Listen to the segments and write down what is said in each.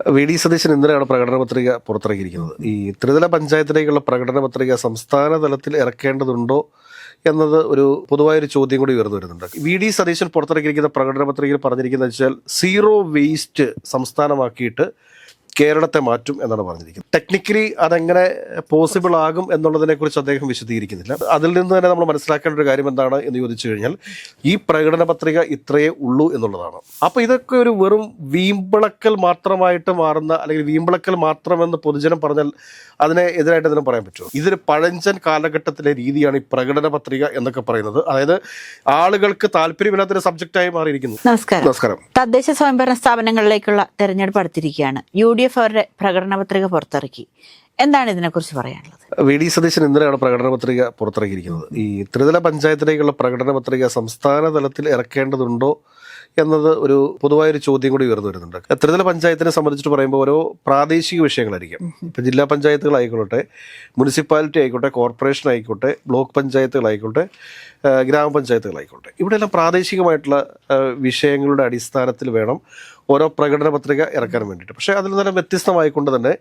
V D Satheesan ഇന്നലെയാണ് പ്രകടന പത്രിക പുറത്തിറക്കിയിരിക്കുന്നത്. ഈ ത്രിതല പഞ്ചായത്തിലേക്കുള്ള പ്രകടന പത്രിക സംസ്ഥാന തലത്തിൽ ഇറക്കേണ്ടതുണ്ടോ എന്നത് ഒരു പൊതുവായൊരു ചോദ്യം കൂടി ഉയർന്നു വരുന്നുണ്ട്. വി ഡി സതീശൻ പുറത്തിറക്കിയിരിക്കുന്ന പ്രകടന പത്രികയിൽ പറഞ്ഞിരിക്കുന്നത് വെച്ചാൽ സീറോ വേസ്റ്റ് സംസ്ഥാനമാക്കിയിട്ട് കേരളത്തെ മാറ്റും എന്നാണ് പറഞ്ഞിരിക്കുന്നത്. ടെക്നിക്കലി അതെങ്ങനെ പോസിബിൾ ആകും എന്നുള്ളതിനെ കുറിച്ച് അദ്ദേഹം വിശദീകരിക്കുന്നില്ല. അതിൽ നിന്ന് തന്നെ നമ്മൾ മനസ്സിലാക്കേണ്ട ഒരു കാര്യം എന്താണ് എന്ന് ചോദിച്ചു കഴിഞ്ഞാൽ ഈ പ്രകടന പത്രിക ഇത്രയേ ഉള്ളൂ എന്നുള്ളതാണ്. അപ്പോൾ ഇതൊക്കെ ഒരു വെറും വീമ്പിളക്കൽ മാത്രമായിട്ട് മാറുന്ന അല്ലെങ്കിൽ വീമ്പിളക്കൽ മാത്രമെന്ന് പൊതുജനം പറഞ്ഞാൽ അതിനെ എതിരായിട്ട് അതിനും പറയാൻ പറ്റുമോ? ഇതൊരു പഴഞ്ചൻ കാലഘട്ടത്തിലെ രീതിയാണ് ഈ പ്രകടന പത്രിക എന്നൊക്കെ പറയുന്നത്. അതായത് ആളുകൾക്ക് താല്പര്യമില്ലാത്തൊരു സബ്ജക്റ്റായി മാറിയിരിക്കുന്നു. നമസ്കാരം. നമസ്കാരം. തദ്ദേശ സ്വയംഭരണ സ്ഥാപനങ്ങളിലേക്കുള്ള തെരഞ്ഞെടുപ്പ് അടുത്തിരിക്കുകയാണ്. യു ഡി എഫ് അവരുടെ പ്രകടന പത്രിക പുറത്തിറക്കി. എന്താണ് ഇതിനെക്കുറിച്ച് പറയാനുള്ളത്? വി ഡി സതീശൻ ഇന്നലെയാണ് പ്രകടന പത്രിക പുറത്തിറക്കിയിരിക്കുന്നത്. ഈ ത്രിതല പഞ്ചായത്തിലേക്കുള്ള പ്രകടന പത്രിക സംസ്ഥാന തലത്തിൽ ഇറക്കേണ്ടതുണ്ടോ എന്നത് ഒരു പൊതുവായൊരു ചോദ്യം കൂടി ഉയർന്നു വരുന്നുണ്ട്. ത്രിതല പഞ്ചായത്തിനെ സംബന്ധിച്ചിട്ട് പറയുമ്പോൾ ഓരോ പ്രാദേശിക വിഷയങ്ങളായിരിക്കും. ഇപ്പം ജില്ലാ പഞ്ചായത്തുകൾ ആയിക്കോട്ടെ മുനിസിപ്പാലിറ്റി ആയിക്കോട്ടെ കോർപ്പറേഷൻ ആയിക്കോട്ടെ ബ്ലോക്ക് പഞ്ചായത്തുകളായിക്കോട്ടെ ഗ്രാമപഞ്ചായത്തുകളായിക്കോട്ടെ. ഇവിടെയെല്ലാം പ്രാദേശികമായിട്ടുള്ള വിഷയങ്ങളുടെ അടിസ്ഥാനത്തിൽ വേണം ഓരോ പ്രകടന പത്രിക ഇറക്കാൻ വേണ്ടിയിട്ട്. പക്ഷേ അതിൽ നിന്ന് വ്യത്യസ്തമായിക്കൊണ്ട് തന്നെ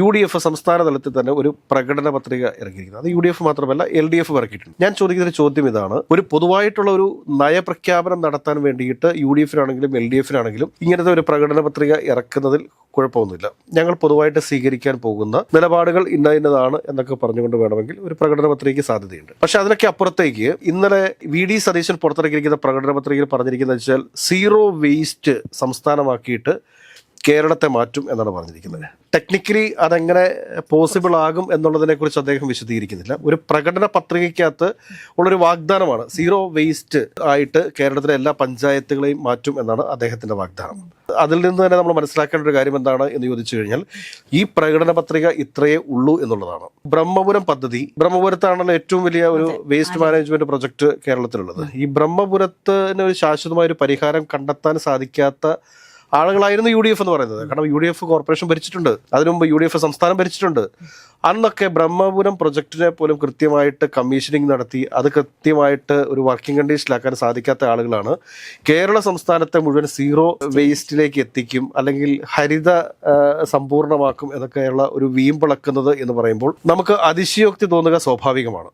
യു ഡി എഫ് സംസ്ഥാന തലത്തിൽ തന്നെ ഒരു പ്രകടന പത്രിക ഇറക്കിയിരിക്കുന്നത് അത് യു ഡി എഫ് മാത്രമല്ല എൽ ഡി എഫ് ഇറക്കിയിട്ടുണ്ട്. ഞാൻ ചോദിക്കുന്ന ഒരു ചോദ്യം ഇതാണ്. ഒരു പൊതുവായിട്ടുള്ള ഒരു നയപ്രഖ്യാപനം നടത്താൻ വേണ്ടിയിട്ട് യു ഡി എഫിനാണെങ്കിലും എൽ ഡി എഫിനാണെങ്കിലും ഇങ്ങനത്തെ ഒരു പ്രകടന പത്രിക ഇറക്കുന്നതിൽ കുഴപ്പമൊന്നുമില്ല. ഞങ്ങൾ പൊതുവായിട്ട് സ്വീകരിക്കാൻ പോകുന്ന നിലപാടുകൾ ഇന്ന ഇന്നതാണ് എന്നൊക്കെ പറഞ്ഞുകൊണ്ട് വേണമെങ്കിൽ ഒരു പ്രകടന പത്രികയ്ക്ക് സാധ്യതയുണ്ട്. പക്ഷെ അതിനൊക്കെ അപ്പുറത്തേക്ക് ഇന്നലെ വി ഡി സതീശൻ പുറത്തിറക്കിയിരിക്കുന്ന പ്രകടന പത്രികയിൽ പറഞ്ഞിരിക്കുന്നത് വെച്ചാൽ സീറോ വേസ്റ്റ് സംസ്ഥാനമാക്കിയിട്ട് കേരളത്തെ മാറ്റും എന്നാണ് പറഞ്ഞിരിക്കുന്നത്. ടെക്നിക്കലി അതെങ്ങനെ പോസിബിൾ ആകും എന്നുള്ളതിനെ കുറിച്ച് അദ്ദേഹം വിശദീകരിക്കുന്നില്ല. ഒരു പ്രകടന പത്രികയ്ക്കകത്ത് ഉള്ളൊരു വാഗ്ദാനമാണ് സീറോ വേസ്റ്റ് ആയിട്ട് കേരളത്തിലെ എല്ലാ പഞ്ചായത്തുകളെയും മാറ്റും എന്നാണ് അദ്ദേഹത്തിന്റെ വാഗ്ദാനം. അതിൽ നിന്ന് തന്നെ നമ്മൾ മനസ്സിലാക്കേണ്ട ഒരു കാര്യം എന്താണ് എന്ന് ചോദിച്ചു കഴിഞ്ഞാൽ ഈ പ്രകടന പത്രിക ഇത്രയേ ഉള്ളൂ എന്നുള്ളതാണ്. ബ്രഹ്മപുരം പദ്ധതി ബ്രഹ്മപുരത്താണല്ലോ ഏറ്റവും വലിയ ഒരു വേസ്റ്റ് മാനേജ്മെന്റ് പ്രൊജക്ട് കേരളത്തിലുള്ളത്. ഈ ബ്രഹ്മപുരത്തിന് ഒരു ശാശ്വതമായ ഒരു പരിഹാരം കണ്ടെത്താൻ സാധിക്കാത്ത ആളുകളായിരുന്നു യു ഡി എഫ് എന്ന് പറയുന്നത്. കാരണം യു ഡി എഫ് കോർപ്പറേഷൻ ഭരിച്ചിട്ടുണ്ട്. അതിനുമുമ്പ് യു ഡി എഫ് സംസ്ഥാനം ഭരിച്ചിട്ടുണ്ട്. അന്നൊക്കെ ബ്രഹ്മപുരം പ്രൊജക്ടിനെ പോലും കൃത്യമായിട്ട് കമ്മീഷനിങ് നടത്തി അത് കൃത്യമായിട്ട് ഒരു വർക്കിംഗ് കണ്ടീഷനിലാക്കാൻ സാധിക്കാത്ത ആളുകളാണ്. കേരള സംസ്ഥാനത്തെ മുഴുവൻ സീറോ വേസ്റ്റിലേക്ക് എത്തിക്കും അല്ലെങ്കിൽ ഹരിത സമ്പൂർണമാക്കും എന്നൊക്കെയുള്ള ഒരു വീമ്പിളക്കുന്നത് എന്ന് പറയുമ്പോൾ നമുക്ക് അതിശയോക്തി തോന്നുക സ്വാഭാവികമാണ്.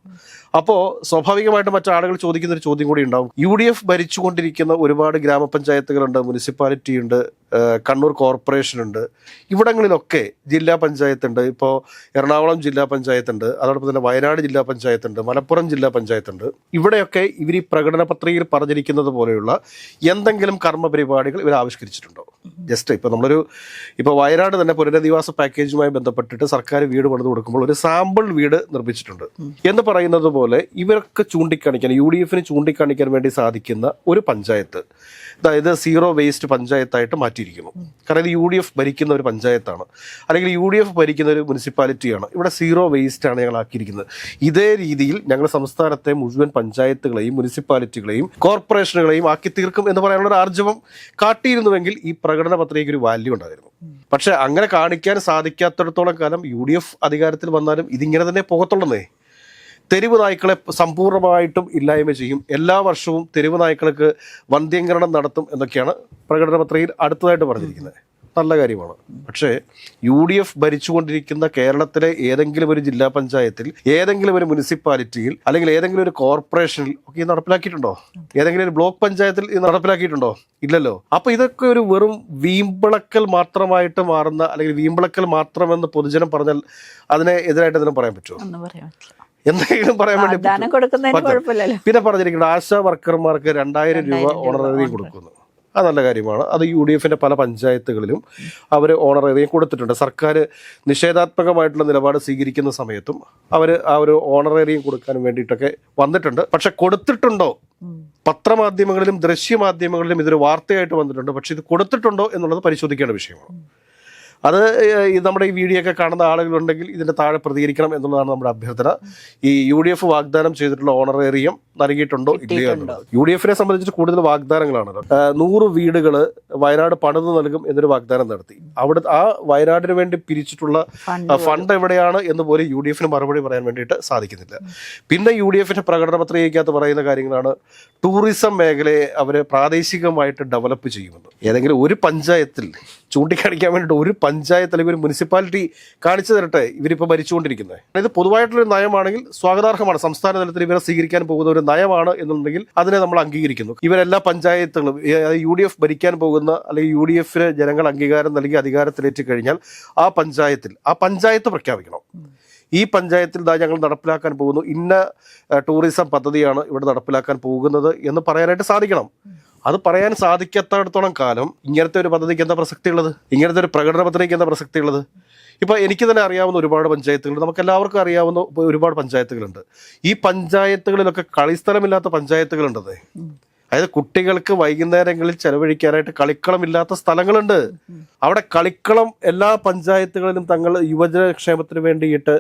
അപ്പോൾ സ്വാഭാവികമായിട്ട് മറ്റാളുകൾ ചോദിക്കുന്ന ഒരു ചോദ്യം കൂടി ഉണ്ടാവും. യു ഡി എഫ് ഭരിച്ചുകൊണ്ടിരിക്കുന്ന ഒരുപാട് ഗ്രാമപഞ്ചായത്തുകളുണ്ട് മുനിസിപ്പാലിറ്റി ഉണ്ട് കണ്ണൂർ കോർപ്പറേഷൻ ഉണ്ട് ഇവിടങ്ങളിലൊക്കെ ജില്ലാ പഞ്ചായത്ത് ഉണ്ട് ഇപ്പോൾ എറണാകുളം ജില്ലാ പഞ്ചായത്ത് ഉണ്ട് അതോടൊപ്പം തന്നെ വയനാട് ജില്ലാ പഞ്ചായത്ത് ഉണ്ട് മലപ്പുറം ജില്ലാ പഞ്ചായത്ത് ഉണ്ട് ഇവിടെയൊക്കെ ഇവർ ഈ പ്രകടന പത്രികയിൽ പറഞ്ഞിരിക്കുന്നത് പോലെയുള്ള എന്തെങ്കിലും കർമ്മ പരിപാടികൾ ഇവർ ആവിഷ്കരിച്ചിട്ടുണ്ടോ? ജസ്റ്റ് ഇപ്പോൾ നമ്മളൊരു ഇപ്പോൾ വയനാട് തന്നെ പുനരധിവാസ പാക്കേജുമായി ബന്ധപ്പെട്ടിട്ട് സർക്കാർ വീട് പണിത് കൊടുക്കുമ്പോൾ ഒരു സാമ്പിൾ വീട് നിർമ്മിച്ചിട്ടുണ്ട്. എന്ന് പറയുന്നത് പോലെ ഇവരൊക്കെ ചൂണ്ടിക്കാണിക്കാൻ യു ഡി എഫിന് ചൂണ്ടിക്കാണിക്കാൻ വേണ്ടി സാധിക്കുന്ന ഒരു പഞ്ചായത്ത്. അതായത് സീറോ വേസ്റ്റ് പഞ്ചായത്തായിട്ട് മാറ്റിയിരിക്കുന്നു. കാരണം ഇത് യു ഡി എഫ് ഭരിക്കുന്ന ഒരു പഞ്ചായത്താണ്. അല്ലെങ്കിൽ യു ഡി എഫ് ഭരിക്കുന്ന ഒരു മുനിസിപ്പാലിറ്റിയാണ്. ഇവിടെ സീറോ വേസ്റ്റ് ആണ് ഞങ്ങൾ ആക്കിയിരിക്കുന്നത്. ഇതേ രീതിയിൽ ഞങ്ങൾ സംസ്ഥാനത്തെ മുഴുവൻ പഞ്ചായത്തുകളെയും മുനിസിപ്പാലിറ്റികളെയും കോർപ്പറേഷനുകളെയും ആക്കി തീർക്കും എന്ന് പറയാനുള്ള ഒരു ആർജവം കാട്ടിയിരുന്നുവെങ്കിൽ ഈ പ്രകടന പത്രികയ്ക്ക് ഒരു വാല്യൂ ഉണ്ടായിരുന്നു. പക്ഷെ അങ്ങനെ കാണിക്കാൻ സാധിക്കാത്തിടത്തോളം കാലം യു ഡി എഫ് അധികാരത്തിൽ വന്നാലും ഇതിങ്ങനെ തന്നെ പോകത്തുള്ളന്നേ. തെരുവ് നായ്ക്കളെ സമ്പൂർണമായിട്ടും ഇല്ലായ്മ ചെയ്യും. എല്ലാ വർഷവും തെരുവ് നായ്ക്കൾക്ക് വന്ധ്യങ്കരണം നടത്തും എന്നൊക്കെയാണ് പ്രകടന പത്രികയിൽ അടുത്തതായിട്ട് പറഞ്ഞിരിക്കുന്നത്. നല്ല കാര്യമാണ്. പക്ഷേ യു ഡി എഫ് ഭരിച്ചുകൊണ്ടിരിക്കുന്ന കേരളത്തിലെ ഏതെങ്കിലും ഒരു ജില്ലാ പഞ്ചായത്തിൽ ഏതെങ്കിലും ഒരു മുനിസിപ്പാലിറ്റിയിൽ അല്ലെങ്കിൽ ഏതെങ്കിലും ഒരു കോർപ്പറേഷനിൽ ഒക്കെ ഇത് നടപ്പിലാക്കിയിട്ടുണ്ടോ? ഏതെങ്കിലും ഒരു ബ്ലോക്ക് പഞ്ചായത്തിൽ ഇത് നടപ്പിലാക്കിയിട്ടുണ്ടോ? ഇല്ലല്ലോ. അപ്പൊ ഇതൊക്കെ ഒരു വെറും വീമ്പിളക്കൽ മാത്രമായിട്ട് മാറുന്ന അല്ലെങ്കിൽ വീമ്പിളക്കൽ മാത്രമെന്ന് പൊതുജനം പറഞ്ഞാൽ അതിനെ എതിരായിട്ട് അതിനെ പറയാൻ പറ്റുമോ? എന്തെങ്കിലും പറയാൻ വേണ്ടി പിന്നെ പറഞ്ഞിരിക്കുന്നത് ആശാ വർക്കർമാർക്ക് രണ്ടായിരം രൂപ ഓണറേറിയം കൊടുക്കുന്നു. അത് നല്ല കാര്യമാണ്. അത് യു ഡി എഫിന്റെ പല പഞ്ചായത്തുകളിലും അവർ ഓണറേറിയം കൊടുത്തിട്ടുണ്ട്. സർക്കാർ നിഷേധാത്മകമായിട്ടുള്ള നിലപാട് സ്വീകരിക്കുന്ന സമയത്തും അവർ ആ ഒരു ഓണറേറിയം കൊടുക്കാൻ വേണ്ടിയിട്ടൊക്കെ വന്നിട്ടുണ്ട്. പക്ഷെ കൊടുത്തിട്ടുണ്ടോ? പത്രമാധ്യമങ്ങളിലും ദൃശ്യമാധ്യമങ്ങളിലും ഇതൊരു വാർത്തയായിട്ട് വന്നിട്ടുണ്ട്. പക്ഷെ ഇത് കൊടുത്തിട്ടുണ്ടോ എന്നുള്ളത് പരിശോധിക്കേണ്ട വിഷയമാണ്. അത് നമ്മുടെ ഈ വീഡിയോ ഒക്കെ കാണുന്ന ആളുകളുണ്ടെങ്കിൽ ഇതിന്റെ താഴെ പ്രതികരിക്കണം എന്നുള്ളതാണ് നമ്മുടെ അഭ്യർത്ഥന. ഈ യു ഡി എഫ് വാഗ്ദാനം ചെയ്തിട്ടുള്ള ഓണറേറിയം നൽകിയിട്ടുണ്ടോ? ഇല്ലയോ യു ഡി എഫിനെ സംബന്ധിച്ച് കൂടുതൽ വാഗ്ദാനങ്ങളാണ് നൂറ് വീടുകൾ വയനാട് പണിത് നൽകും എന്നൊരു വാഗ്ദാനം നടത്തി. അവിടെ ആ വയനാടിന് വേണ്ടി പിരിച്ചിട്ടുള്ള ഫണ്ട് എവിടെയാണ് എന്ന് പോലും യു ഡി എഫിന് മറുപടി പറയാൻ വേണ്ടിയിട്ട് സാധിക്കുന്നില്ല. പിന്നെ യു ഡി എഫിന്റെ പ്രകടന പത്രികയ്ക്കകത്ത് പറയുന്ന കാര്യങ്ങളാണ്. ടൂറിസം മേഖലയെ അവരെ പ്രാദേശികമായിട്ട് ഡെവലപ്പ് ചെയ്യുമെന്ന് ഏതെങ്കിലും ഒരു പഞ്ചായത്തിൽ ചൂണ്ടിക്കാണിക്കാൻ വേണ്ടിയിട്ട് ഒരു പഞ്ചായത്ത് അല്ലെങ്കിൽ ഒരു മുനിസിപ്പാലിറ്റി കാണിച്ചു തരട്ടെ ഇവരിപ്പോൾ ഭരിച്ചുകൊണ്ടിരിക്കുന്നത്. ഇത് പൊതുവായിട്ടുള്ള നയമാണെങ്കിൽ സ്വാഗതാർഹമാണ്. സംസ്ഥാന തലത്തിൽ ഇവരെ സ്വീകരിക്കാൻ പോകുന്ന ഒരു നയമാണ് എന്നുണ്ടെങ്കിൽ അതിനെ നമ്മൾ അംഗീകരിക്കുന്നു. ഇവരെല്ലാ പഞ്ചായത്തുകളും യു ഡി എഫ് ഭരിക്കാൻ പോകുന്ന അല്ലെങ്കിൽ യു ഡി എഫിന് ജനങ്ങൾ അംഗീകാരം നൽകി അധികാരത്തിലേറ്റ് കഴിഞ്ഞാൽ ആ പഞ്ചായത്തിൽ ആ പഞ്ചായത്ത് പ്രഖ്യാപിക്കണം. ഈ പഞ്ചായത്തിൽ ദാ ഞങ്ങൾ നടപ്പിലാക്കാൻ പോകുന്നു. ഇന്ന ടൂറിസം പദ്ധതിയാണ് ഇവിടെ നടപ്പിലാക്കാൻ പോകുന്നത് എന്ന് പറയാനായിട്ട് സാധിക്കണം. അത് പറയാൻ സാധിക്കാത്തടത്തോളം കാലം ഇങ്ങനത്തെ ഒരു പദ്ധതിക്ക് എന്താ പ്രസക്തി ഉള്ളത് ഇങ്ങനത്തെ ഒരു പ്രകടന പദ്ധതിക്ക് എന്താ പ്രസക്തി ഉള്ളത് ഇപ്പോൾ എനിക്ക് തന്നെ അറിയാവുന്ന ഒരുപാട് പഞ്ചായത്തുകൾ നമുക്ക് എല്ലാവർക്കും അറിയാവുന്ന ഒരുപാട് പഞ്ചായത്തുകളുണ്ട്. ഈ പഞ്ചായത്തുകളിലൊക്കെ കളിസ്ഥലമില്ലാത്ത പഞ്ചായത്തുകളുണ്ടത്. അതായത് കുട്ടികൾക്ക് വൈകുന്നേരങ്ങളിൽ ചെലവഴിക്കാനായിട്ട് കളിക്കളമില്ലാത്ത സ്ഥലങ്ങളുണ്ട്. അവിടെ കളിക്കളം എല്ലാ പഞ്ചായത്തുകളിലും തങ്ങൾ യുവജനക്ഷേമത്തിന് വേണ്ടിയിട്ട്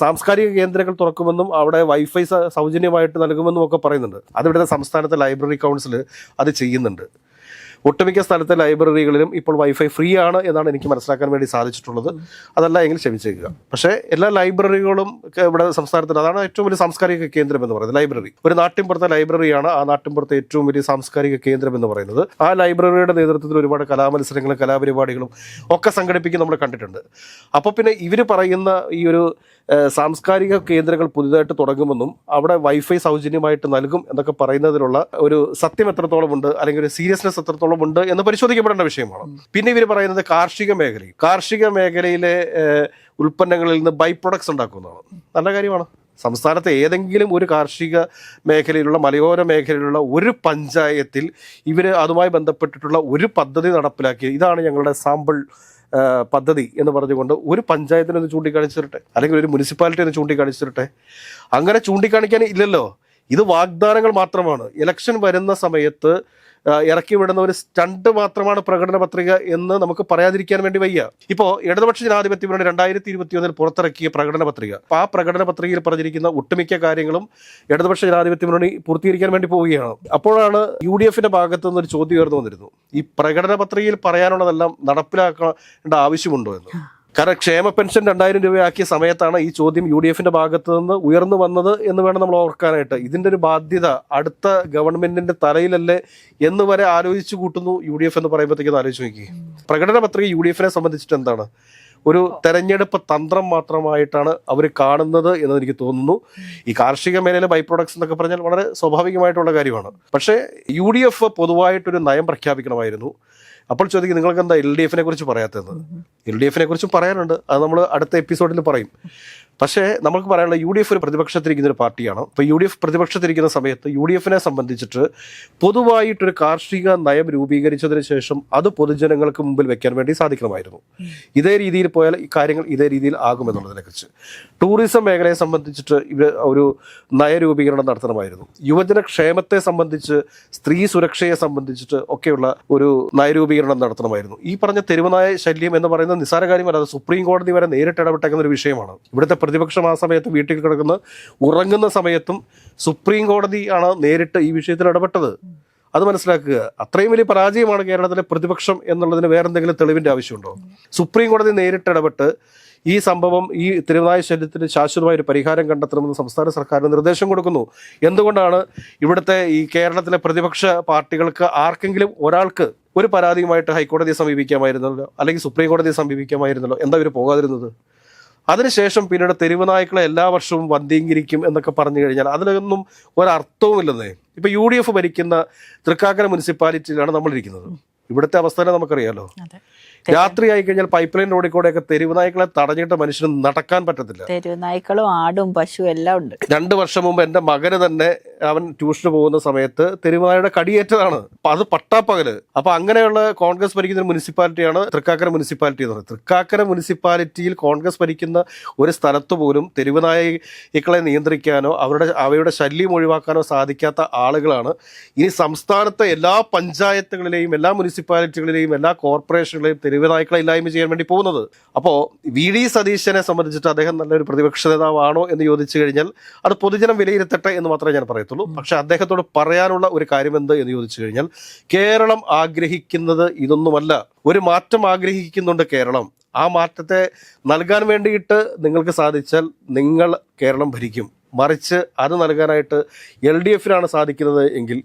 സാംസ്കാരിക കേന്ദ്രങ്ങൾ തുറക്കുമെന്നും അവിടെ വൈഫൈ സൗജന്യമായിട്ട് നൽകുമെന്നും ഒക്കെ പറയുന്നുണ്ട്. അതിവിടുത്തെ സംസ്ഥാനത്തെ ലൈബ്രറി കൗൺസിൽ അത് ചെയ്യുന്നുണ്ട്. ഒട്ടുമിക്ക സ്ഥലത്തെ ലൈബ്രറികളിലും ഇപ്പോൾ വൈഫൈ ഫ്രീ ആണ് എന്നാണ് എനിക്ക് മനസ്സിലാക്കാൻ വേണ്ടി സാധിച്ചിട്ടുള്ളത്. അതല്ല എങ്കിൽ ക്ഷമിച്ചേക്കുക. പക്ഷേ എല്ലാ ലൈബ്രറികളും ഇവിടെ സംസ്ഥാനത്തിൽ അതാണ് ഏറ്റവും വലിയ സാംസ്കാരിക കേന്ദ്രം എന്ന് പറയുന്നത് ലൈബ്രറി. ഒരു നാട്ടിൻപുറത്തെ ലൈബ്രറിയാണ് ആ നാട്ടിൻപുറത്തെ ഏറ്റവും വലിയ സാംസ്കാരിക കേന്ദ്രം എന്ന് പറയുന്നത്. ആ ലൈബ്രറിയുടെ നേതൃത്വത്തിൽ ഒരുപാട് കലാമത്സരങ്ങളും കലാപരിപാടികളും ഒക്കെ സംഘടിപ്പിക്കും നമ്മൾ കണ്ടിട്ടുണ്ട്. അപ്പോൾ പിന്നെ ഇവർ പറയുന്ന ഈ ഒരു സാംസ്കാരിക കേന്ദ്രങ്ങൾ പുതിയതായിട്ട് തുടങ്ങുമെന്നും അവിടെ വൈഫൈ സൗജന്യമായിട്ട് നൽകും എന്നൊക്കെ പറയുന്നതിലുള്ള ഒരു സത്യം എത്രത്തോളം ഉണ്ട് അല്ലെങ്കിൽ ഒരു സീരിയസ്നെസ് എത്രത്തോളം ഉണ്ട് എന്ന് പരിശോധിക്കപ്പെടേണ്ട വിഷയമാണ്. പിന്നെ ഇവർ പറയുന്നത് കാർഷിക മേഖലയിൽ കാർഷിക മേഖലയിലെ ഉൽപ്പന്നങ്ങളിൽ നിന്ന് ബൈ പ്രൊഡക്ട്സ് ഉണ്ടാക്കുന്നതാണ് നല്ല കാര്യമാണ്. സംസ്ഥാനത്തെ ഏതെങ്കിലും ഒരു കാർഷിക മേഖലയിലുള്ള മലയോര മേഖലയിലുള്ള ഒരു പഞ്ചായത്തിൽ ഇവർ അതുമായി ബന്ധപ്പെട്ടിട്ടുള്ള ഒരു പദ്ധതി നടപ്പിലാക്കി. ഇതാണ് ഞങ്ങളുടെ സാമ്പിൾ പദ്ധതി എന്ന് പറഞ്ഞുകൊണ്ട് ഒരു പഞ്ചായത്തിനെ ഒന്ന് ചൂണ്ടിക്കാണിച്ചു തരട്ടെ അല്ലെങ്കിൽ ഒരു മുനിസിപ്പാലിറ്റി ഒന്ന് ചൂണ്ടിക്കാണിച്ചിരട്ടെ. അങ്ങനെ ചൂണ്ടിക്കാണിക്കാൻ ഇല്ലല്ലോ. ഇത് വാഗ്ദാനങ്ങൾ മാത്രമാണ്. ഇലക്ഷൻ വരുന്ന സമയത്ത് ഇറക്കി വിടുന്ന ഒരു സ്റ്റണ്ട് മാത്രമാണ് പ്രകടന പത്രിക എന്ന് നമുക്ക് പറയാതിരിക്കാൻ വേണ്ടി വയ്യ. ഇപ്പോൾ ഇടതുപക്ഷ ജനാധിപത്യ മുന്നണി രണ്ടായിരത്തി ഇരുപത്തി ഒന്നിൽ പുറത്തിറക്കിയ പ്രകടന പത്രിക. ആ പ്രകടന പത്രികയിൽ പറഞ്ഞിരിക്കുന്ന ഒട്ടുമിക്ക കാര്യങ്ങളും ഇടതുപക്ഷ ജനാധിപത്യ മുന്നണി പൂർത്തീകരിക്കാൻ വേണ്ടി പോവുകയാണ്. അപ്പോഴാണ് യു ഡി എഫിന്റെ ഭാഗത്തു നിന്ന് ഒരു ചോദ്യം ഉയർന്നു വന്നിരുന്നു. ഈ പ്രകടന പത്രികയിൽ പറയാനുള്ളതെല്ലാം നടപ്പിലാക്കേണ്ട ആവശ്യമുണ്ടോ എന്ന്. കാരണം ക്ഷേമ പെൻഷൻ രണ്ടായിരം രൂപയാക്കിയ സമയത്താണ് ഈ ചോദ്യം യു ഡി എഫിന്റെ ഭാഗത്തു നിന്ന് ഉയർന്നു വന്നത് എന്ന് വേണം നമ്മൾ ഓർക്കാനായിട്ട്. ഇതിന്റെ ഒരു ബാധ്യത അടുത്ത ഗവൺമെന്റിന്റെ തലയിലല്ലേ എന്ന് വരെ ആലോചിച്ചു കൂട്ടുന്നു യു ഡി എഫ് എന്ന് പറയുമ്പോഴത്തേക്കും ആലോചിച്ച് നോക്കി പ്രകടന പത്രിക യു ഡി എഫിനെ സംബന്ധിച്ചിട്ട് എന്താണ്? ഒരു തെരഞ്ഞെടുപ്പ് തന്ത്രം മാത്രമായിട്ടാണ് അവർ കാണുന്നത് എന്ന് എനിക്ക് തോന്നുന്നു. ഈ കാർഷിക മേഖലയിലെ ബൈ പ്രൊഡക്ട്സ് എന്നൊക്കെ പറഞ്ഞാൽ വളരെ സ്വാഭാവികമായിട്ടുള്ള കാര്യമാണ്. പക്ഷേ യു ഡി എഫ് പൊതുവായിട്ടൊരു നയം പ്രഖ്യാപിക്കണമായിരുന്നു. അപ്പോൾ ചോദിക്കും നിങ്ങൾക്ക് എന്താ എൽ ഡി എഫിനെ കുറിച്ച് പറയാത്തത് എൽ ഡി എഫിനെ കുറിച്ചും പറയാനുണ്ട്. അത് നമ്മൾ അടുത്ത എപ്പിസോഡിൽ പറയും. പക്ഷേ നമുക്ക് പറയാനുള്ള യു ഡി എഫ് ഒരു പ്രതിപക്ഷത്തിരിക്കുന്ന ഒരു പാർട്ടിയാണ്. അപ്പോൾ യു ഡി എഫ് പ്രതിപക്ഷത്തിരിക്കുന്ന സമയത്ത് യു ഡി എഫിനെ സംബന്ധിച്ചിട്ട് പൊതുവായിട്ടൊരു കാർഷിക നയം രൂപീകരിച്ചതിന് ശേഷം അത് പൊതുജനങ്ങൾക്ക് മുമ്പിൽ വെക്കാൻ വേണ്ടി സാധിക്കണമായിരുന്നു. ഇതേ രീതിയിൽ പോയാൽ ഈ കാര്യങ്ങൾ ഇതേ രീതിയിൽ ആകുമെന്നുള്ളതിനെക്കുറിച്ച്. ടൂറിസം മേഖലയെ സംബന്ധിച്ചിട്ട് ഇവർ ഒരു നയരൂപീകരണം നടത്തണമായിരുന്നു. യുവജന ക്ഷേമത്തെ സംബന്ധിച്ച് സ്ത്രീ സുരക്ഷയെ സംബന്ധിച്ചിട്ട് ഒക്കെയുള്ള ഒരു നയരൂപീകരണം നടത്തണമായിരുന്നു. ഈ പറഞ്ഞ തെരുവുനായ ശല്യം എന്ന് പറയുന്ന നിസ്സാര കാര്യമല്ല അത് സുപ്രീം കോടതി വരെ നേരിട്ട് ഇടപെട്ടേക്കുന്ന ഒരു വിഷയമാണ്. ഇവിടുത്തെ പ്രതിപക്ഷം ആ സമയത്ത് വീട്ടിൽ കിടക്കുന്ന ഉറങ്ങുന്ന സമയത്തും സുപ്രീം കോടതിയാണ് നേരിട്ട് ഈ വിഷയത്തിൽ ഇടപെട്ടത്. അത് മനസ്സിലാക്കുക. അത്രയും വലിയ പരാജയമാണ് കേരളത്തിലെ പ്രതിപക്ഷം എന്നുള്ളതിന് വേറെന്തെങ്കിലും തെളിവിന്റെ ആവശ്യമുണ്ടോ? സുപ്രീം കോടതി നേരിട്ട് ഇടപെട്ട് ഈ സംഭവം ഈ തിരുവനായ ശല്യത്തിന് ശാശ്വതമായ ഒരു പരിഹാരം കണ്ടെത്തണമെന്ന് സംസ്ഥാന സർക്കാരിന് നിർദ്ദേശം കൊടുക്കുന്നു. എന്തുകൊണ്ടാണ് ഇവിടുത്തെ ഈ കേരളത്തിലെ പ്രതിപക്ഷ പാർട്ടികൾക്ക് ആർക്കെങ്കിലും ഒരാൾക്ക് ഒരു പരാതിയുമായിട്ട് ഹൈക്കോടതിയെ സമീപിക്കാമായിരുന്നല്ലോ? അല്ലെങ്കിൽ സുപ്രീം കോടതിയെ സമീപിക്കാമായിരുന്നല്ലോ? എന്താ ഇവർ പോകാതിരുന്നത്? അതിനുശേഷം പിന്നീട് തെരുവ് നായ്ക്കളെ എല്ലാ വർഷവും വന്ധീകരിക്കും എന്നൊക്കെ പറഞ്ഞു കഴിഞ്ഞാൽ അതിലൊന്നും ഒരർത്ഥവുമില്ലെന്നേ. ഇപ്പൊ യു ഡി എഫ് ഭരിക്കുന്ന തൃക്കാക്കര മുനിസിപ്പാലിറ്റിയിലാണ് നമ്മളിരിക്കുന്നത്. ഇവിടുത്തെ അവസ്ഥ നമുക്കറിയാലോ. രാത്രി ആയി കഴിഞ്ഞാൽ പൈപ്പ് ലൈൻ റോഡിൽ കൂടെയൊക്കെ തെരുവ് നായ്ക്കളെ തടഞ്ഞിട്ട് മനുഷ്യന് നടക്കാൻ പറ്റത്തില്ല. തെരുവ് നായ്ക്കളും ആടും പശു എല്ലാം ഉണ്ട്. രണ്ട് വർഷം മുമ്പ് എന്റെ മകന് തന്നെ അവൻ ട്യൂഷന് പോകുന്ന സമയത്ത് തെരുവായുടെ കടിയേറ്റതാണ്. അപ്പൊ അത് പട്ടാപ്പകൽ. അപ്പൊ അങ്ങനെയുള്ള കോൺഗ്രസ് ഭരിക്കുന്ന ഒരു മുനിസിപ്പാലിറ്റിയാണ് തൃക്കാക്കര മുനിസിപ്പാലിറ്റി എന്ന് പറയുന്നത്. തൃക്കാക്കര മുനിസിപ്പാലിറ്റിയിൽ കോൺഗ്രസ് ഭരിക്കുന്ന ഒരു സ്ഥലത്ത് പോലും തെരുവ് നായ്ക്കളെ നിയന്ത്രിക്കാനോ അവരുടെ അവയുടെ ശല്യം ഒഴിവാക്കാനോ സാധിക്കാത്ത ആളുകളാണ്. ഇനി സംസ്ഥാനത്തെ എല്ലാ പഞ്ചായത്തുകളിലെയും എല്ലാ മുനിസിപ്പാലിറ്റികളിലെയും എല്ലാ കോർപ്പറേഷനുകളെയും തെരുവ് തെരുവ് നായ്ക്കളെ ഇല്ലായ്മ ചെയ്യാൻ വേണ്ടി പോകുന്നത്. അപ്പോൾ വി ഡി സതീശനെ സംബന്ധിച്ചിട്ട് അദ്ദേഹം നല്ലൊരു പ്രതിപക്ഷ നേതാവാണോ എന്ന് ചോദിച്ചു കഴിഞ്ഞാൽ അത് പൊതുജനം വിലയിരുത്തട്ടെ എന്ന് മാത്രമേ ഞാൻ പറയത്തുള്ളൂ. പക്ഷേ അദ്ദേഹത്തോട് പറയാനുള്ള ഒരു കാര്യം എന്ത് എന്ന് ചോദിച്ചു കഴിഞ്ഞാൽ കേരളം ആഗ്രഹിക്കുന്നത് ഇതൊന്നുമല്ല. ഒരു മാറ്റം ആഗ്രഹിക്കുന്നുണ്ട് കേരളം. ആ മാറ്റത്തെ നൽകാൻ വേണ്ടിയിട്ട് നിങ്ങൾക്ക് സാധിച്ചാൽ നിങ്ങൾ കേരളം ഭരിക്കും. മറിച്ച് അത് നൽകാനായിട്ട് എൽ ഡി എഫിനാണ് സാധിക്കുന്നത് എങ്കിൽ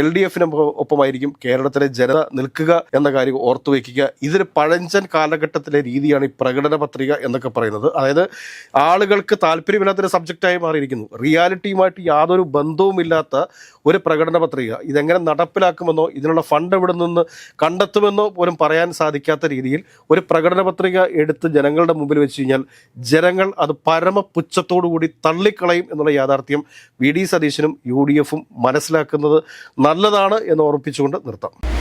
എൽ ഡി എഫിന് ഒപ്പമായിരിക്കും കേരളത്തിലെ ജനത നിൽക്കുക എന്ന കാര്യം ഓർത്തു വയ്ക്കുക. ഇതൊരു പഴഞ്ചൻ കാലഘട്ടത്തിലെ രീതിയാണ് ഈ പ്രകടന പത്രിക എന്നൊക്കെ പറയുന്നത്. അതായത് ആളുകൾക്ക് താല്പര്യമില്ലാത്തൊരു സബ്ജക്റ്റായി മാറിയിരിക്കുന്നു. റിയാലിറ്റിയുമായിട്ട് യാതൊരു ബന്ധവുമില്ലാത്ത ഒരു പ്രകടന പത്രിക. ഇതെങ്ങനെ നടപ്പിലാക്കുമെന്നോ ഇതിനുള്ള ഫണ്ട് എവിടെ നിന്ന് കണ്ടെത്തുമെന്നോ പോലും പറയാൻ സാധിക്കാത്ത രീതിയിൽ ഒരു പ്രകടന പത്രിക എടുത്ത് ജനങ്ങളുടെ മുമ്പിൽ വെച്ച് കഴിഞ്ഞാൽ ജനങ്ങൾ അത് പരമപുച്ഛത്തോടു കൂടി തള്ളിക്കളയും എന്നുള്ള യാഥാർത്ഥ്യം വി ഡി സതീശനും യു ഡി എഫും മനസ്സിലാക്കുന്നത് നല്ലതാണ് എന്ന് ഓർപ്പിച്ചുകൊണ്ട് നിർത്താം.